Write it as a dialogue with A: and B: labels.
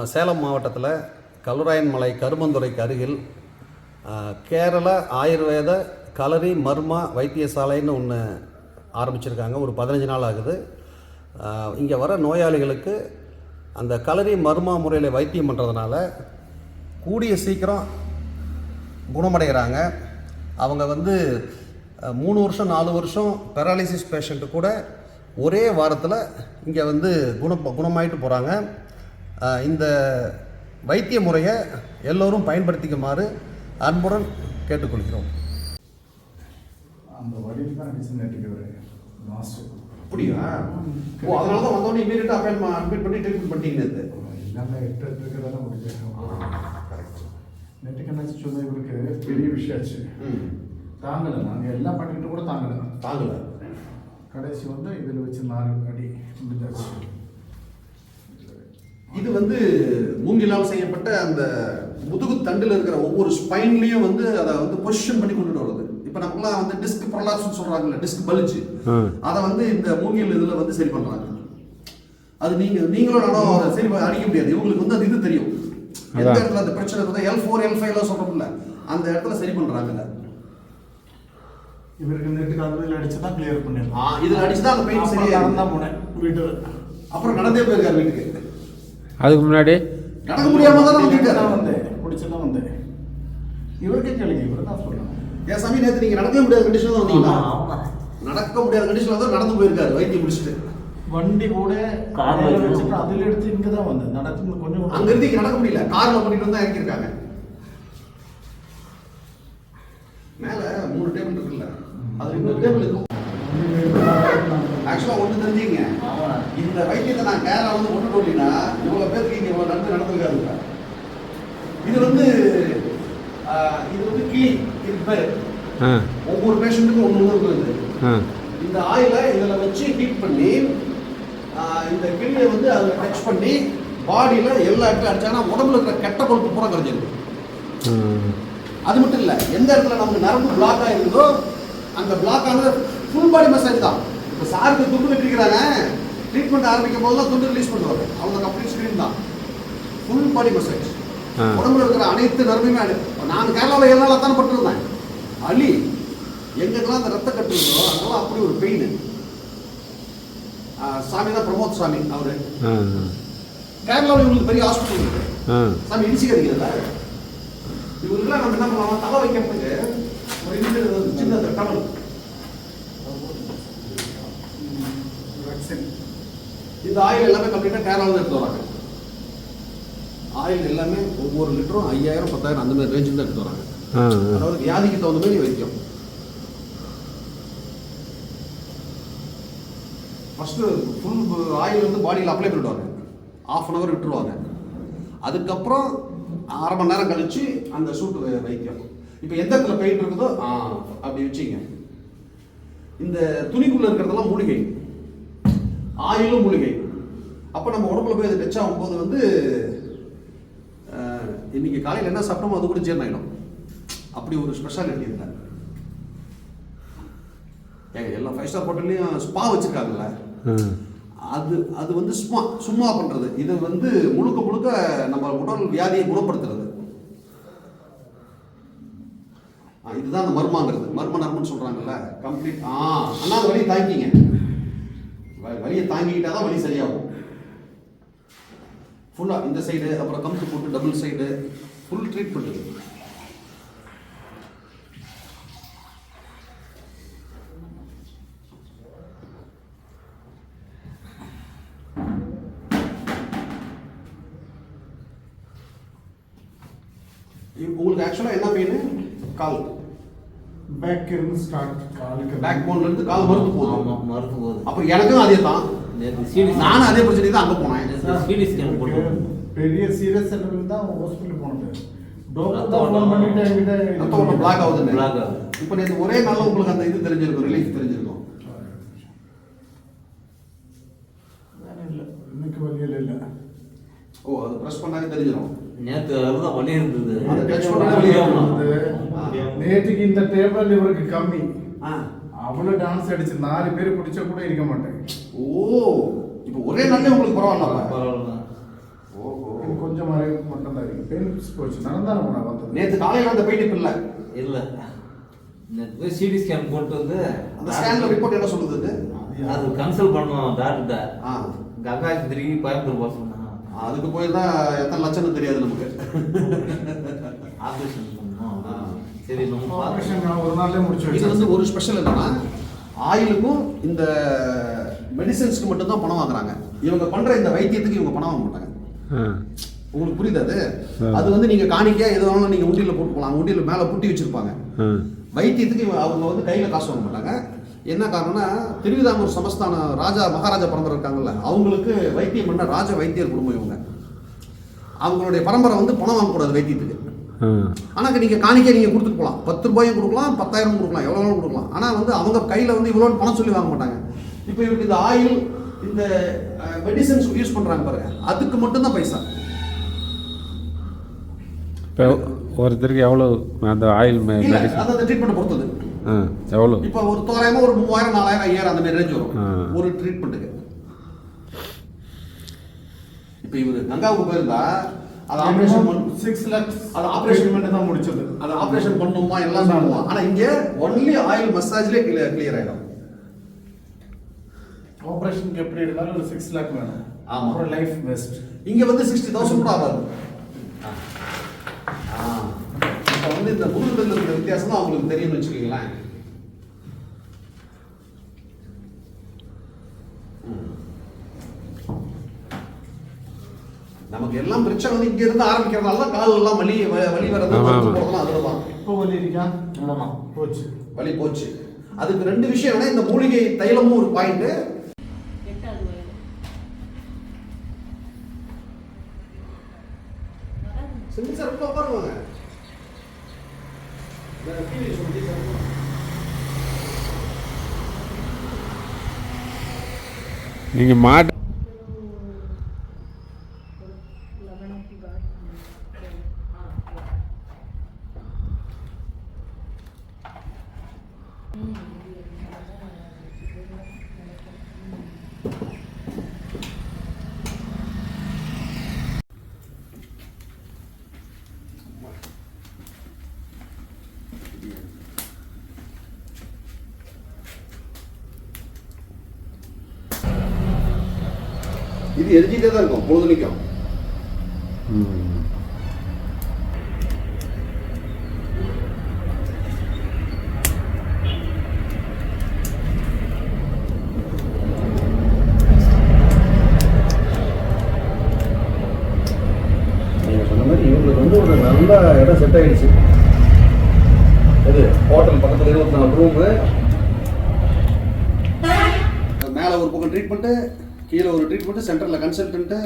A: நம்ம சேலம் மாவட்டத்தில் கல்வராயன் மலை கருமந்துறைக்கு அருகில் கேரள ஆயுர்வேத கலரி மர்மா வைத்தியசாலைன்னு ஒன்று ஆரம்பிச்சிருக்காங்க. ஒரு பதினஞ்சு நாள் ஆகுது. இங்கே வர நோயாளிகளுக்கு அந்த கலரி மர்மா முறையில் வைத்தியம் பண்ணுறதுனால கூடிய சீக்கிரம் குணமடைகிறாங்க. அவங்க வந்து மூணு வருஷம் நாலு வருஷம் பெராலிசிஸ் பேஷண்ட்டு கூட ஒரே வாரத்தில் இங்கே வந்து குண குணமாயிட்டு போகிறாங்க இந்த வைத்திய முறையை எல்லோரும் பயன்படுத்திக்குமாறு அன்புடன் கேட்டுக்கொள்கிறோம்.
B: அந்த வழியில் தான் அடிச்சு நட்டுக்கிறவர் மாஸ்டர்
A: அப்படியா? ஓ அதனால தான் வந்தோடனே இமீடியட்டாக அப்பாயின்மெண்ட் அட்மிட் பண்ணி ட்ரீட்மெண்ட் பண்ணிட்டீங்க
B: எல்லாமே எட்டு எட்டு இருக்கிறதால முடிஞ்சேன் நெட்டுக்கு என்னாச்சு சொன்ன இவருக்கு பெரிய விஷயம் ஆச்சு தாங்கலை நாங்கள் எல்லாம் பண்ணிக்கிட்டு கூட தாங்கலை.
A: தாங்கல.
B: கடைசி வந்து இதில் வச்சு நாலு அடி முடிஞ்சாச்சு.
A: இது வந்து மூங்கிலால் செய்யப்பட்ட அந்த முதுகு தண்டில் இருக்கிற ஒவ்வொரு ஸ்பைன்லேயும் வந்து அதை வந்து பொசிஷன் பண்ணி கொண்டுட்டு வருது இப்போ நமக்குலாம் வந்து டிஸ்க் ப்ரொலாப்ஸ்னு சொல்கிறாங்கல்ல டிஸ்க் பலிச்சு அதை வந்து இந்த மூங்கில் இதில் வந்து சரி பண்ணுறாங்க அது நீங்கள் நீங்களும் நானும் அதை சரி அடிக்க முடியாது. இவங்களுக்கு வந்து அது இது தெரியும். எந்த இடத்துல அந்த பிரச்சனை இருந்தால் எல் ஃபோர் எல் ஃபைவ்லாம் சொல்கிறோம்ல அந்த இடத்துல சரி பண்ணுறாங்கல்ல
B: இவருக்கு நெட்டுக்கு அதில் அடிச்சு தான் கிளியர் பண்ணிடலாம்.
A: ஆ இதில் அடிச்சு தான் அந்த பெயின் சரியாக
B: நடந்தா போனேன். வீட்டில்.
A: அப்புறம் நடந்தே போயிருக்காரு வீட்டுக்கு.
C: அதுக்கு முன்னாடி?
A: நடக்க முடியாம தான்
B: வந்தேன் பிடிச்சதான் வந்தேன் இவருக்கே கேளுங்க இவர் தான் சொல்லணும்.
A: ஏன் சாமி நேற்று நீங்கள் நடக்கவே முடியாத கண்டிஷன் தான் வந்தீங்களா? நடக்க முடியாத கண்டிஷன்ல தான் நடந்து போயிருக்காரு வைத்தியம் முடிச்சுட்டு.
B: வண்டி கூட
D: கார்ல
B: காரில்
D: வச்சு.
B: வச்சுட்டு அதில் எடுத்து இங்கே தான் வந்தேன் நடந்து கொஞ்சம்
A: அங்க இருந்து இங்க நடக்க முடியல. கார்ல பண்ணிட்டு வந்து இறக்கிருக்காங்க மேல மூணு டேபிள் இருக்குல்ல. அது இன்னொரு டேபிள் இருக்கும் ஆக்சுவலா ஒண்ணு தெரிஞ்சுங்க. இந்த வைத்தியத்தை நான் கேரளா வந்து கொண்டு போட்டீங்கன்னா இவ்வளவு பேருக்கு இங்க இவ்வளவு நடந்து நடந்திருக்காருங்க இது வந்து இது வந்து கிளி இது பேர். ஒவ்வொரு பேஷண்ட்டுக்கும் ஒன்று ஒன்று இருக்குது. இந்த ஆயிலை இதில் வச்சு ஹீட் பண்ணி இந்த கிளியை வந்து அதில் டச் பண்ணி பாடியில் எல்லா இடத்துல அடிச்சாங்கன்னா உடம்புல இருக்கிற கெட்ட கொழுப்பு பூரா குறைஞ்சிருக்கு
C: ம்.
A: அது மட்டும் இல்லை எந்த இடத்துல நமக்கு நரம்பு பிளாக் ஆயிருக்குதோ அந்த பிளாக் ஆனது ஃபுல் பாடி மசாஜ் தான். இப்போ சாருக்கு துண்டு கட்டிக்கிறாங்க ட்ரீட்மெண்ட் ஆரம்பிக்கும் போது தான் துண்டு ரிலீஸ் பண்ணுவாங்க அவங்க கம்ப்ளீட் ஸ்க்ரீன் தான். Full body
C: massage.
A: உடம்புல இருக்கிற அனைத்து நரம்புமே அடி நான் கேரளாவில் ஏழு தானே பட்டிருந்தேன். அலி எங்கெல்லாம் அந்த ரத்த கட்டு இருந்தோ அங்கெல்லாம் அப்படி ஒரு பெயின் சாமி தான் பிரமோத் சாமி அவரு. கேரளாவில் இவங்களுக்கு பெரிய ஹாஸ்பிட்டல் இருக்கு. சாமி இடிச்சுக்கிறீங்கல்ல இவருக்குலாம் நம்ம என்ன பண்ணுவோம் தலை வைக்கிறதுக்கு ஒரு சின்ன அந்த இந்த ஆயில் எல்லாமே கம்ப்ளீட்டாக கேரளாவில் எடுத்து வராங்க ஆயில் எல்லாமே ஒவ்வொரு லிட்டரும் ஐயாயிரம் பத்தாயிரம் அந்த மாதிரி ரேஞ்சில் தான் எடுத்து வராங்க அதாவது வியாதிக்கு தகுந்த மாதிரி வைத்தியம். ஃபஸ்ட்டு ஃபுல் ஆயில் வந்து பாடியில் அப்ளை பண்ணிடுவாங்க. ஆஃப் அன் ஹவர் விட்டுருவாங்க. அதுக்கப்புறம் அரை மணி நேரம் கழிச்சு அந்த சூட்டு வை- வைத்தியம் இப்போ எந்த இடத்துல பெயின் இருக்குதோ அப்படி வச்சிங்க இந்த துணிக்குள்ளே இருக்கிறதெல்லாம் மூலிகை. ஆயிலும் மூலிகை. அப்போ நம்ம உடம்புல போய் அது டச் ஆகும்போது வந்து இன்னைக்கு காலையில் என்ன சாப்பிட்டோமோ அது கூட ஜீரணம் ஆகிடும் அப்படி ஒரு ஸ்பெஷாலிட்டி இதில் ஏங்க எல்லா ஃபைவ் ஸ்டார் ஹோட்டல்லையும் ஸ்பா வச்சுருக்காங்கல்ல? அது அது வந்து சும்மா சும்மா பண்ணுறது இது வந்து முழுக்க முழுக்க நம்ம உடல் வியாதியை குணப்படுத்துறது. இதுதான் அந்த மர்மாங்கிறது. மர்ம நர்மன்னு சொல்கிறாங்கல்ல கம்ப்ளீட் ஆ அண்ணா வலியை தாங்கிங்க வலியை தாங்கிக்கிட்டா தான் வலி சரியாகும். ஃபுல்லாக இந்த சைடு அப்புறம் கம்பு போட்டு டபுள் சைடு ஃபுல் ட்ரீட்மெண்ட் உங்களுக்கு ஆக்சுவலாக என்ன பெயின் கால்.
B: பேக் இருந்து ஸ்டார்ட் காலுக்கு
A: பேக் போன்லேருந்து கால் மருந்து போதும்
D: மருந்து போகுது.
A: அப்போ எனக்கும் அதே தான் நானும் அதே பிரச்சனை தான் அங்கே போனேன்.
D: சிடி ஸ்கேன் போட்டு
B: பெரிய சீரியஸ் தான் ஹாஸ்பிட்டல் போனது. டாக்டர்
D: ரத்த
B: தான்
A: ரத்த ஓட்டம் பிளாக் ஆகுதுன்னு.
D: Block ஆகுது.
A: இப்போ நேற்று ஒரே நாளில் உங்களுக்கு அந்த இது தெரிஞ்சிருக்கும் ரிலீஃப் தெரிஞ்சிருக்கும்.
B: வேற இல்ல. இன்னைக்கு வழியில் இல்லை.
A: ஓ அது ப்ரெஸ் பண்ணாலே தெரிஞ்சிடும்
D: நேற்று அதுதான் வலி இருந்தது.
A: அதை touch பண்ணா வெளியே வரும்.
B: நேற்றுக்கு இந்த டேபிள் இவருக்கு கம்மி.
A: ஆ.
B: அவ்வளோ டான்ஸ் அடிச்சு நாலு பேர் பிடிச்ச கூட இருக்க மாட்டேன்.
A: ஓ இப்போ ஒரே நாள்ல உங்களுக்கு பரவாயில்ல
D: பரவாயில்ல.
A: ஓஹோ
B: கொஞ்சம் பெயின் போச்சு நடந்தாலும் போனா வந்தது.
A: நேற்று காலையில் அந்த பெயின் இல்லை?
D: இல்ல. போய் சிடி ஸ்கேன் போட்டு வந்து
A: அந்த ஸ்கேனில் ரிப்போர்ட் என்ன சொல்லுது?
D: அது கன்சல்ட் பண்ணோம் டாக்டர்கிட்ட
A: ஆ.
D: கங்காஸ்திரி கோயம்புத்தூர் போக சொன்னாங்க
A: அதுக்கு போயிருந்தா எத்தனை லட்சம்னு தெரியாது நமக்கு.
D: ஆப்ரேஷன். சரி
B: ஒரு நாள்லயே முடிச்சு
A: இது வந்து ஒரு ஸ்பெஷல் என்னன்னா ஆயிலுக்கும் இந்த மெடிசன்ஸ்க்கு மட்டும்தான் பணம் வாங்குறாங்க. இவங்க பண்ற இந்த வைத்தியத்துக்கு இவங்க பணம் வாங்க மாட்டாங்க. உங்களுக்கு புரியுது அது. அது வந்து நீங்க காணிக்கையா எது வேணாலும் நீங்க உண்டியல போட்டு போகலாம் உண்டியல மேல புட்டி வச்சிருப்பாங்க. வைத்தியத்துக்கு இவங்க- அவங்க வந்து கையில காசு வாங்க மாட்டாங்க. என்ன காரணம்னா திருவிதாங்கூர் சமஸ்தான ராஜா மகாராஜா பரம்பரை இருக்காங்கல்ல அவங்களுக்கு வைத்தியம் பண்ண ராஜ வைத்தியர் குடும்பம் இவங்க. அவங்களுடைய பரம்பரை வந்து பணம் வாங்கக்கூடாது வைத்தியத்துக்கு. ஆனால் நீங்கள் காணிக்கை நீங்கள் கொடுத்துட்டு போகலாம் பத்து ரூபாயும் கொடுக்கலாம் பத்தாயிரம் கொடுக்கலாம் எவ்வளோ வேணாலும் கொடுக்கலாம். ஆனால் வந்து அவங்க கையில் வந்து இவ்வளோ பணம் சொல்லி வாங்க மாட்டாங்க. இப்போ இவருக்கு இந்த ஆயில் இந்த மெடிசன்ஸ் யூஸ் பண்ணுறாங்க பாருங்க. அதுக்கு மட்டும்தான் பைசா.
C: இப்போ ஒருத்தருக்கு எவ்வளோ அந்த ஆயில் மெடிசன்
A: அந்த ட்ரீட்மெண்ட் பொறுத்தது.
C: எவ்வளோ
A: இப்போ ஒரு தோராயமாக ஒரு மூவாயிரம் நாலாயிரம் ஐயாயிரம் அந்த மாதிரி ரேஞ்ச் வரும். ஒரு ட்ரீட்மெண்ட்டுக்கு இப்போ இவர் கங்காவுக்கு போயிருந்தா அது ஆப்ரேஷன் பண்ண
B: சிக்ஸ் லேக்ஸ்
A: அது ஆப்ரேஷன்
B: பண்ணி தான் முடிச்சது.
A: அது ஆப்ரேஷன் பண்ணுமா எல்லாம் பண்ணுவோம் ஆனால் இங்கே ஒன்லி ஆயில் மசாஜ்லேயே கிளியர் கிளியர் ஆகிடும்
B: ஆபரேஷனுக்கு எப்படி இருந்தாலும் ஒரு சிக்ஸ் லேக் வேணும்.
A: ஆமா.
B: அப்புறம் லைஃப் பெஸ்ட்
A: இங்க வந்து சிக்ஸ்டி தௌசண்ட் கூட ஆகாது. இப்போ வந்து இந்த முருகத்தில் இருக்கிற வித்தியாசம் தான் அவங்களுக்கு தெரியும்னு வச்சுக்கோங்களேன். நமக்கு எல்லாம் பிரச்சனை வந்து இங்க இருந்து ஆரம்பிக்கிறதுனால தான் கால் எல்லாம் வலி வலி அதில் தான்.
B: இப்போ வலி இருக்கா? போச்சு.
A: வலி போச்சு. அதுக்கு ரெண்டு விஷயம் என்ன இந்த மூலிகை தைலமும் ஒரு பாயிண்ட் உள்ள உட்காருவாங்க.
C: நீங்கள் மாட்டு
E: लगन की बात हाँ
A: இது எரிஞ்சிட்டே தான் இருக்கும் பொழுதுனிக்கும் எங்களுக்கு வந்து ஒரு நல்ல இடம் செட் ஆயிடுச்சு. இது ஹோட்டல் பக்கத்தில் இருபத்தி நாலு ரூமு மேலே ஒரு பக்கம் ட்ரீட்மெண்ட்டு கீழே ஒரு ட்ரீட்மெண்ட்டு சென்டரில் கன்சல்டன்ட்டு